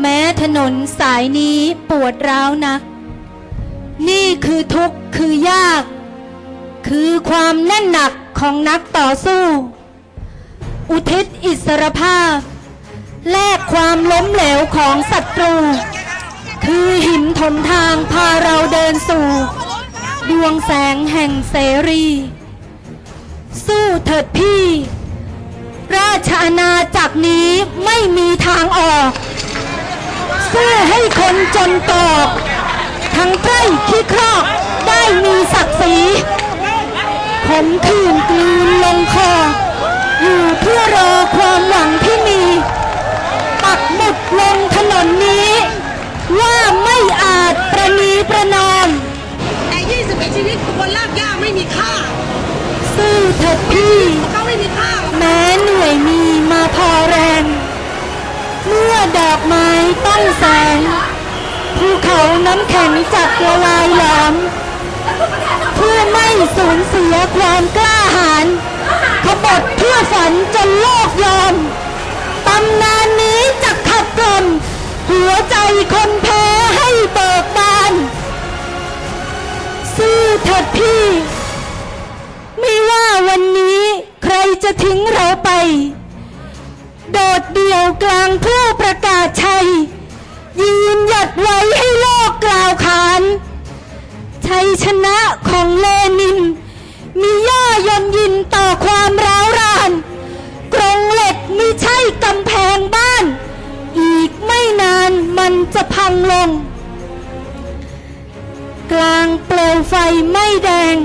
แม้ถนนสายนี้ปวดร้าวนัก นี่คือทุกข์คือยาก คือความแน่นหนักของนักต่อสู้ อุทิศอิสรภาพ แลกความล้มเหลวของศัตรู คือหินทนทางพาเราเดินสู่ ดวงแสงแห่งเสรี สู้เถิดพี่ ราชอาณาจักรนี้ไม่มีทางออก สู้ให้คน จนตอกทั้งใกล้ขี้ครอกได้มีศักดิ์ศรีขมขื่นกลืนลงคอ อยู่เพื่อรอความหวังที่มี ปักหมุดลงถนนนี้ ว่าไม่อาจประนีประนอมแต่21ชีวิตบนลากหญ้าไม่มีค่าสู้เถิดพี่เขาไม่มีค่าหรอกแม้เหนื่อยมีมาพอแรง เมื่อดอกไม้ต้องแสงภูเขา น้ำแข็งจักละลายหลอมเพื่อไม่สูญเสียความกล้าหาญขบฏเพื่อฝันจนโลกยอมตำนานนี้จะขับกล่อมหัวใจคนแพ้ให้เบิกบานสู้เถิดพี่ ไม่ว่าวันนี้ใครจะทิ้งเราไป โดดเดี่ยวกลางผู้ประกาศ ชัยชนะของเลนิน มีย่อยนยินต่อความร้าวรานกรงเหล็กมิใช่กำแพงบ้าน อีกไม่นานมันจะพังลง กลางเปลวไฟไม่แดง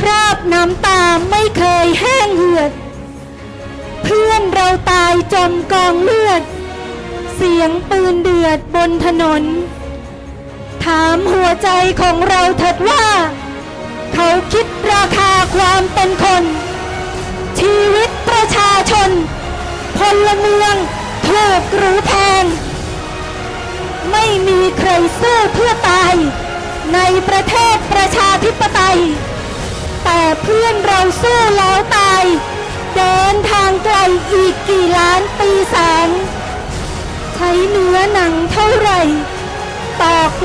คราบน้ำตาไม่เคยแห้งเหือด เพื่อนเราตายจมกองเลือด เสียงปืนเดือดบนถนน ถามหัว ใจของเราเถิดว่า เขาคิดราคาความเป็นคน ชีวิตประชาชน พลเมืองถูกหรือแพง ไม่มีใครสู้เพื่อตาย ในประเทศประชาธิปไตย แต่เพื่อนเราสู้แล้วตาย เดินทางไกลอีกกี่ล้านปีแสง ใช้เนื้อหนังเท่าไหร่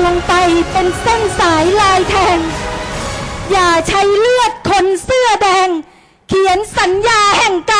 ลงไปเป็นเส้นสายลายแทง อย่าใช้เลือดคนเสื้อแดง เขียนสัญญาแห่งการ